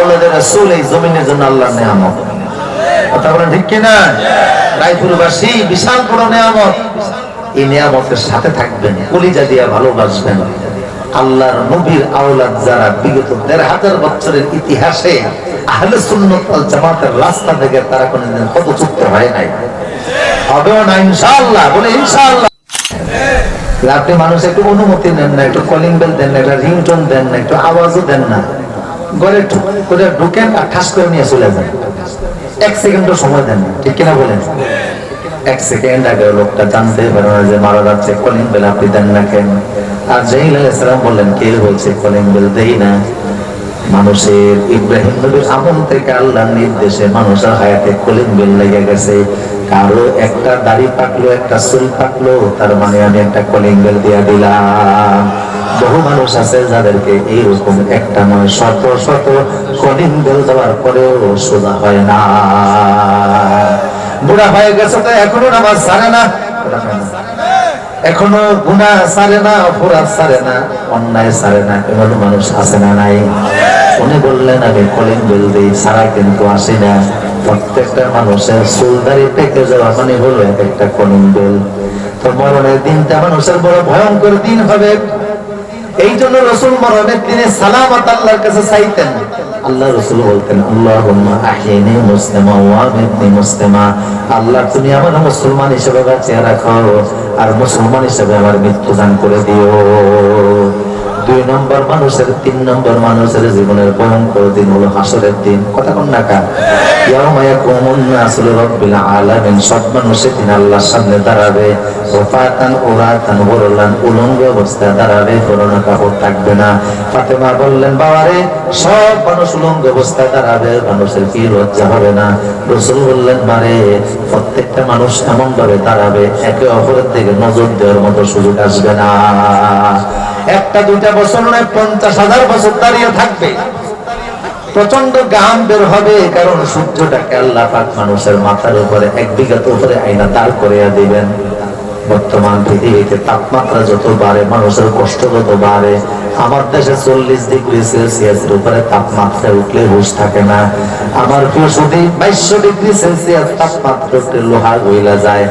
আউলাদের রাসূল এই জমিনের জন্য আল্লাহর নিয়ামত। কথা বলেন ঠিক রায়পুরবাসী, বিশাল বড় নিয়ামত। এই নিয়ামতের সাথে থাকবেন, কলিজা দিয়া ভালোবাসবেন। আল্লাহর নবীর আওলাদ যারা বিগত দেড় হাজার বছরের ইতিহাসে আহলে সুন্নত জামাতের রাস্তা থেকে তারা কোনদিন পদচ্যুত হয় নাই। হবেও না, ইনশাআল্লাহ, বলে ইনশাআল্লাহ। আপনি মানুষ একটু অনুমতি নেন না, একটু কলিং বেল দেন না, একটা রিংটোন দেন না, একটু আওয়াজও দেন না। ঢু- করে ঢুকেন আর ঠাস করে নিয়ে চলে যান। এক সেকেন্ডও সময় দেন ঠিক কিনা বলেন? এক সেকেন্ড আগে লোকটা জানতে পারে না যে মারা যাচ্ছে, কলিং বেল আপনি দেন না কেন? আর জাহিল আলাইসালাম বললেন, কে বলছে কলিং বেল দেই না? মানুষের ইব্রাহিম নবীর আমল থেকে আল্লাহর নির্দেশে মানুষের হায়াতে কলিং বেল লেগে গেছে। কারও একটা দাড়ি পাকলো, একটা চুল পাকলো, তার মানে আমি একটা কলিং বেল দিয়ে দিলাম। বহু মানুষ আছে যাদেরকে এইরকম একটা নয়, শত শত কলিং দেওয়ার পরেও সোজা হয় না। বুড়া হয়ে গেছে তো এখনও নামাজ সারে না। এখনও গুণা সারে না, অপরাধ সারে না, অন্যায় সারে না এমন মানুষ আছে না নাই? উনি বললেন, আমি কলিং বেল দিই, সারা কিন্তু আসি না। প্রত্যেকটা মানুষের চুলদারি পেকে যাওয়া মানে হলো এক একটা কলিং বেল তো মরণের দিনটা মানুষের বড় ভয়ঙ্কর দিন হবে। এই জন্য রসুল মরণের দিনে সালামত আল্লাহর কাছে চাইতেন। আল্লাহ রসুল বলতেন আল্লাহ আহিনী মুসলিমা ওয়ামিতনি মুসলিমা। আল্লাহ, তুমি আমার মুসলমান হিসেবে বাঁচিয়ে রাখো আর মুসলমান হিসেবে আমার মৃত্যু দান করে দিও। দুই নম্বর মানুষের, তিন নম্বর মানুষের জীবনের ভয়ঙ্কর দিন হলো হাসরের দিন। কথা কোন না বাবারে, সব মানুষ দাঁড়াবে, মানুষের কি হবে না? বললেন প্রত্যেকটা মানুষ এমন ভাবে দাঁড়াবে, একে অপরের থেকে নজর দেওয়ার মতো সুযোগ আসবে না। একটা, দুইটা বছর নয়, পঞ্চাশ হাজার বছর দাঁড়িয়ে থাকবে। প্রচণ্ড গাম বের হবে কারণ সূর্যটাকে আল্লাহ পাক মানুষের মাথার উপরে, এক বিঘাত উপরে আইনা দাঁড় করিয়া দিবেন। বর্তমান পৃথিবীতে তাপমাত্রা যত বাড়ে, মানুষের কষ্ট যত বাড়ে, আমার দেশে চল্লিশ ডিগ্রি সেলসিয়াসের উপরে তাপমাত্রা উঠলে হুশ থাকে না। আমার প্রিয় সুদী বাইশশো ডিগ্রি সেলসিয়াস তাপমাত্রা লোহা গইলা যায়।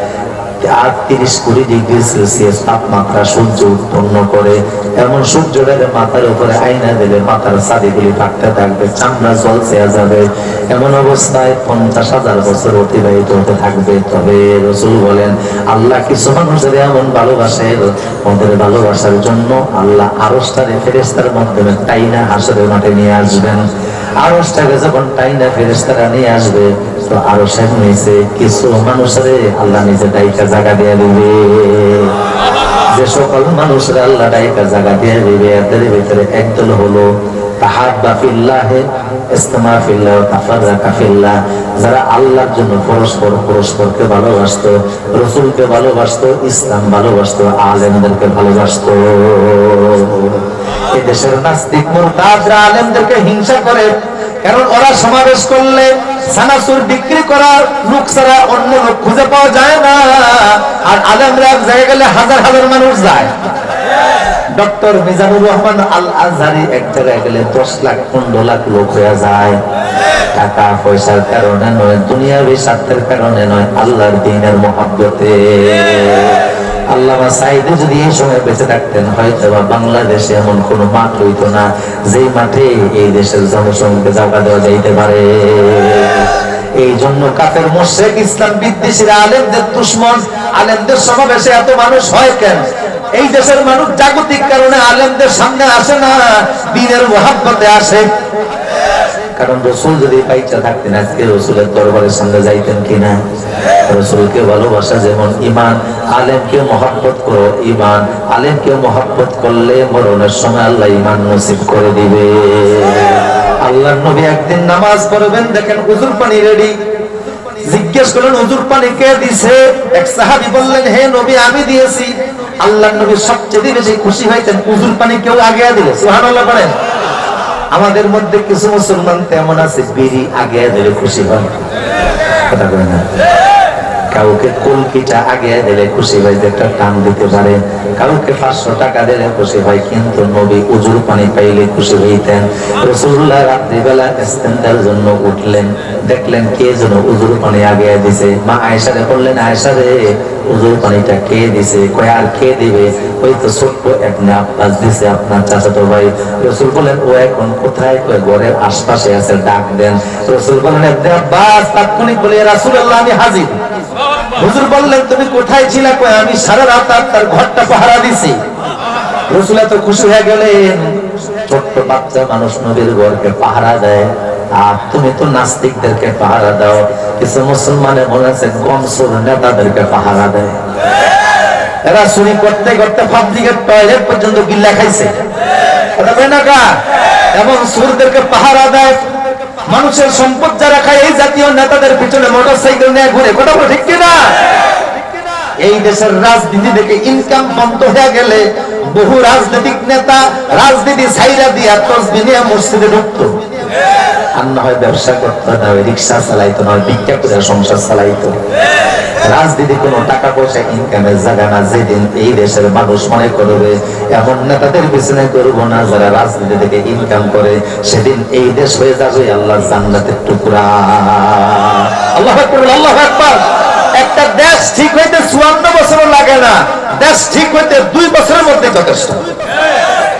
আর তিরিশ কুড়ি ডিগ্রি সেলসিয়াস তাপমাত্রা সূর্য উৎপন্ন করে। এমন সূর্যটাকে মাথার উপরে আইনা দিলে মাথার সাদিগুলি থাকতে থাকবে, চামড়া যাবে। এমন অবস্থায় পঞ্চাশ হাজার বছর অতিবাহিত হতে থাকবে। তবে রসুল বলেন, আল্লাহ কিছু মানুষের এমন ভালোবাসে ওদের ভালোবাসার জন্য আল্লাহ আরস্তারে ফেরেস্তার মাধ্যমে টাইনা হাসরের মাঠে নিয়ে আসবেন। আরসটাকে যখন টাইনা ফেরেস্তারা নিয়ে আসবে তো আরও শেখ নিয়েছে কিছু মানুষের আল্লাহ নিজে ডাইকা জায়গা দিয়ে দিবে। যে সকল মানুষের আল্লাহ ডাইকা জায়গা দিয়ে দিবে, এদের ভিতরে একদল হলো যারা আল্লাহর জন্য পরস্পর রসুলকে ভালোবাসতো, ইসলাম হিংসা করে কারণ ওরা সমাবেশ করলে সানাসুর বিক্রি করার লোক ছাড়া অন্য লোক খুঁজে পাওয়া যায় না। আর আলেমরা এক জায়গায় গেলে হাজার হাজার মানুষ যায়। ডক্টর মিজানুর রহমান আল আজহারি এক জায়গায় গেলে দশ লাখ, পনেরো লাখ লোক হয়ে যায়। টাকা পয়সার কারণে নয়, দুনিয়াবি স্বার্থের কারণে নয়, আল্লাহর দিনের মহাব্বতে। আল্লামা সাইদে যদি এই সময় বেঁচে থাকতেন হয়তো বা বাংলাদেশে এমন কোন মাঠ হইতো না, যেই মাঠে এই দেশের জনসংখ্যা জায়গা দেওয়া যাইতে পারে। এই জন্য কাফের মোশেক ইসলাম বিদ্বেষীরা, আলেমদের দুশ্মন, আলেমদের সমাবেশে এত মানুষ হয় কেন? এই দেশের মানুষ জাগতিক কারণে আলেমদের সামনে আসে না, দিনের মহাব্বতে আসে। কারণ রসুল যদি পাইচা থাকতেন, আজকে রসুলের দরবারের সামনে যাইতেন কিনা? রসুলকে ভালোবাসা যেমন ইমান আলেমকে মহাব্বত করো ইমান আলেমকে মহাব্বত করলে মরণের সময় আল্লাহ ইমান নসিব করে দিবে। আল্লাহ নবী একদিন নামাজ পড়বেন, দেখেন উজুর পানি রেডি জিজ্ঞেস করলেন উজুর পানি কে দিছে? এক সাহাবি বললেন, হে নবী, আমি দিয়েছি। আল্লাহ নবী সবচেয়ে বেশি খুশি হয়েছেন উজুর পানি কেউ আগে দিলে? সুবহানাল্লাহ করেন আমাদের মধ্যে কিছু মুসলমান তেমন আছে, বিড়ি আগে দিলে খুশি হয়। কথা বলে না। কাউকে কলকিটা আগে দিলে খুশি ভাইতে একটা টান দিতে পারে। কাউকে পাঁচশো টাকা দিলে খুশি হয়, কিন্তু নবী উজুর পানি পাইলে খুশি হইতেন। রসুল্লাহ রাত্রিবেলা ইস্তেন্দার জন্য উঠলেন, দেখলেন কে যেন উজুর পানি আগে দিছে। মা আয়সারে বললেন আয়সারে উজুর পানিটা কে দিছে, কয়, আর কে দিবে? ওই তো ছোট্ট একটা আব্বাস দিছে আপনার চাচাতো ভাই। রসুল বলেন ও এখন কোথায়? কয়, ঘরের আশপাশে আছে, ডাক দেন। রসুল বলেন "ইবনে আব্বাস তাৎক্ষণিক বলে রাসূলুল্লাহ, আমি হাজির। হুজুর বললেন, তুমি কোথায় ছিলে? কয়, আমি সারা রাত আর তার ঘরটা পাহারা দিছি। রসুল এত খুশি হয়ে গেলেন। ছোট্ট বাচ্চা মানুষ নবীর ঘরকে পাহারা দেয়। আর তুমি তো নাস্তিকদেরকে পাহারা দাও, কিছু মুসলমানের মনে আছে কমসুর নেতাদেরকে পাহারা দেয়। এরা চুরি করতে করতে পাবলিকের টয়লেট পর্যন্ত গিল্লা খাইছে? এবং সুরদেরকে পাহারা দেয়। মানুষের সম্পদ যারা খায়, এই জাতীয় নেতাদের পিছনে মোটর সাইকেল নিয়ে ঘুরে। কথা ঠিক কিনা? এই দেশের রাজনীতি থেকে ইনকাম বন্ধ হয়ে গেলে বহু রাজনৈতিক নেতা, রাজনীতি সাইরা দিয়া তসবি নিয়ে মসজিদে ঢুকতো। আর না হয়, ব্যবসা করতো না হয় রিক্সা চালাইতো না ভিক্ষা করে সংসার চালাইতো। রাজনীতি কোনো টাকা পয়সা ইনকামের জায়গা না, যেদিন এই দেশের মানুষ মনে করবে, এমন নেতাদের পিছনে করব না, যারা রাজনীতি থেকে ইনকাম করে, সেদিন এই দেশ হয়ে যাবে আল্লাহ জান্নাতের টুকরা। আল্লাহ আল্লাহ একটা দেশ ঠিক হইতে চুয়ান্ন বছরও লাগে না, দেশ ঠিক হইতে দুই বছরের মধ্যে যথেষ্ট।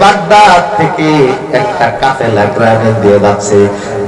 বাগদাদ থেকে একটা কাফেলা গ্রামে দিয়ে যাচ্ছে।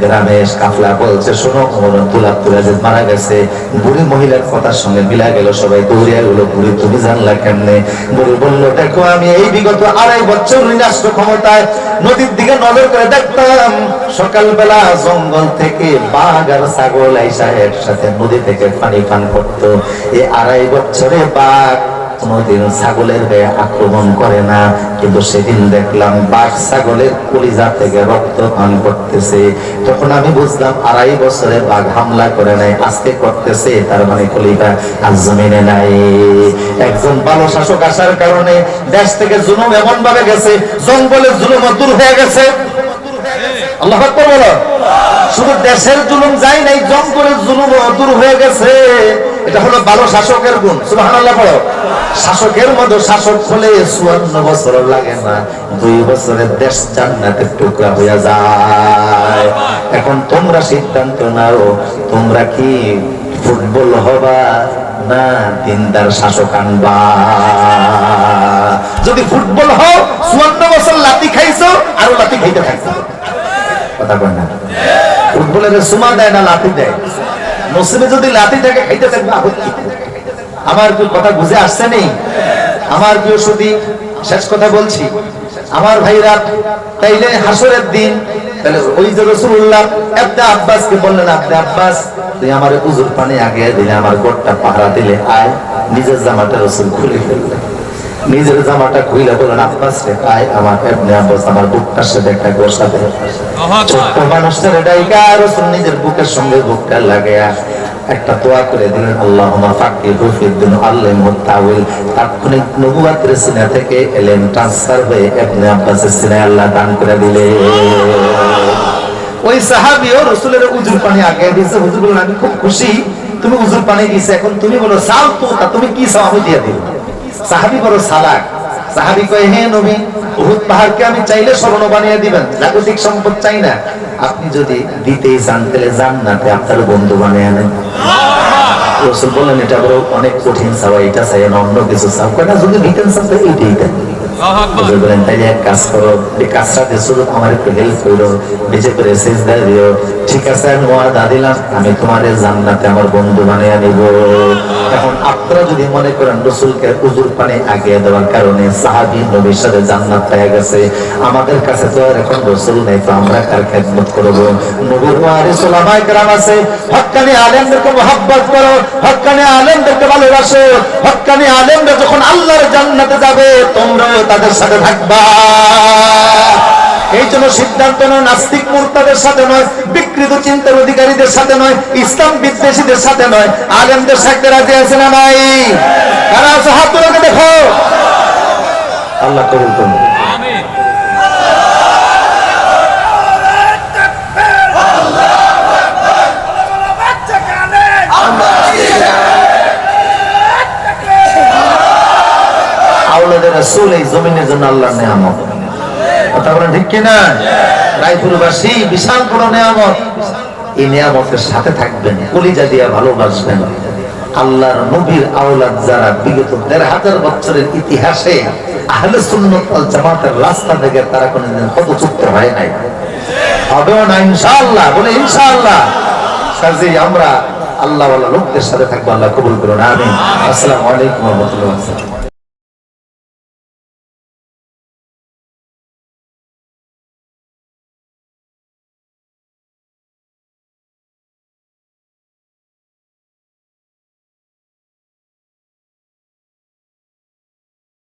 গ্রামে কাফলা বলছে, শোনো আব্দুল আব্দুল মারা গেছে। বুড়ি মহিলার কথার সঙ্গে মিলা গেল সবাই দৌড়িয়া গেল বুড়ি, তুমি জানলা কেমনে? বুড়ি বলল, দেখো, আমি এই বিগত আড়াই বছর রাষ্ট্র ক্ষমতায় নদীর দিকে নজর করে দেখতাম। সকালবেলা জঙ্গল থেকে বাঘ আর ছাগল আইসা একসাথে নদী থেকে পানি পান করতো। এই আড়াই বছরে বাঘ কোনদিন ছাগলের গায়ে আক্রমণ করে না। কিন্তু সেদিন দেখলাম বাঘ ছাগলের কলিজা থেকে রক্ত পান করতেছে। তখন আমি বুঝলাম আড়াই বছরে বাঘ হামলা করে নাই, আজকে করতেছে, তার মানে কলিজা আর জমিনে নাই। একজন ভালো শাসক আসার কারণে দেশ থেকে জুলুম এমন ভাবে গেছে, জঙ্গলের জুলুম দূর হয়ে গেছে। আল্লাহ বলো। শুধু দেশের জুলুম যায় নাই, জঙ্গলের জুলুম দূর হয়ে গেছে। এটা হলো ভালো শাসকের গুণ। সুবহানাল্লাহ বলো শাসকের মতো শাসক হলে চুয়ান্ন বছর লাগে না। দুই বছরের দেশ জান্নাতের টুকরা হয়ে যায়। এখন তোমরা সিদ্ধান্ত নাও, তোমরা কি ফুটবল হবা না দিনদার শাসক আনবা? যদি ফুটবল হও, চুয়ান্ন বছর লাতি খাইছো, আরও লাতি খাইতে থাকছো। কথা কয় না? ফুটবলের সুমা দেয় না লাতি দেয়। নসিবে যদি লাতি থাকে, খাইতে থাকবে, আপত্তি আমার কি কথা বুঝে আসছে নেই আমার প্রিয় সুদী শেষ কথা বলছি। আমার ভাইরা তাইলে হাসরের দিন তাহলে ওই যে রসুল্লাহ একটা আব্বাসকে বললেন আপনি আব্বাস তুই আমার উজুর পানি আগে দিলে আমার গোটটা পাহারা দিলে আয় নিজের জামাটা রসুল খুলে ফেললেন। নিজের জামাটা খুইলে বলেন আব্বাস রে আয় আমার এমনি আব্বাস আমার বুকটার সাথে একটা গোসাতে ছোট্ট মানুষের ডাইকা রসুল নিজের বুকের সঙ্গে বুকটা লাগায়া একটা দোয়া করে দিলেন আল্লাহ ফাঁকি রফিদ্দিন আল্লাহ মুতাউল তাৎক্ষণিক নবুয়াতের সিনা থেকে এলেন ট্রান্সফার হয়ে এমনি আব্বাসের সিনায় আল্লাহ দান করে দিলে। ওই সাহাবিও রসুলের উজুর পানি আগে দিয়েছে হুজুর বলেন আমি খুব খুশি, তুমি উজুর পানি দিয়েছে, এখন তুমি বলো চাও তো তুমি কি আমি দিয়ে দিব সাহাবি বড় সালাক। সাহাবি কয় হে নবী উহুদ পাহাড়কে আমি চাইলে স্মরণ বানিয়ে দিবেন। জাগতিক সম্পদ চাই না। আপনি যদি দিতেই চান তাহলে জান্নাতে আপনার বন্ধু বানিয়ে আনেন রসুল বললেন এটা বড় অনেক কঠিন চাওয়া এটা চাই অন্য কিছু চাও। কয় যদি দিতেন চান তাহলে এইটাই দেন। হুজুর বলেন, তাইলে এক কাজ করো, এই কাজটা আমার একটু হেল্প করো করে দিও। ঠিক আছে, আমি আমি তোমার জান্নাতে আমার বন্ধু বানিয়ে এখন আপনারা যদি মনে করেন, রসুলকে পানি আগিয়ে দেওয়ার কারণে সাহাবি নবীর সাথে জান্নাত পেয়ে গেছে, আমাদের কাছে তো আর এখন রসুল নেই, তো আমরা কার খেদমত করব? নবীর ওয়ারিস আছে হক্কানি আলেমদেরকে মহব্বত করো আলেমদেরকে ভালোবাসো হক্কানি আলেমরা যখন আল্লাহর জান্নাতে যাবে, তোমরাও তাদের সাথে থাকবা। এই জন্য সিদ্ধান্ত নয় নাস্তিক মুরতাদের সাথে নয়, বিকৃত চিন্তার অধিকারীদের সাথে নয়, ইসলাম বিদ্বেষীদের সাথে নয়। আলেমদের সাথে রাজি আছে না নাই? কারা আছে? হাত দেখো। আল্লাহ কবুল করুন আউলাদের রাসূল এই জমিনের জন্য আল্লাহর নিয়ামত। কথা বলেন ঠিক কিনা? রায়পুরবাসী বিশাল বড় নিয়ামত। এই নিয়ামতের সাথে থাকবেন কলিজা দিয়া ভালোবাসবেন। আল্লাহর নবীর আওলাদ যারা বিগত দেড় হাজার বছরের ইতিহাসে আহলে সুন্নত জামাতের রাস্তা থেকে তারা কোনোদিন হয় নাই। হবেও না ইনশাআল্লাহ বলে ইনশাআল্লাহ। আমরা আল্লাহ লোকদের সাথে থাকব আল্লাহ কবুল করুন আমিন। আসসালামু আলাইকুম ওয়া রাহমাতুল্লাহি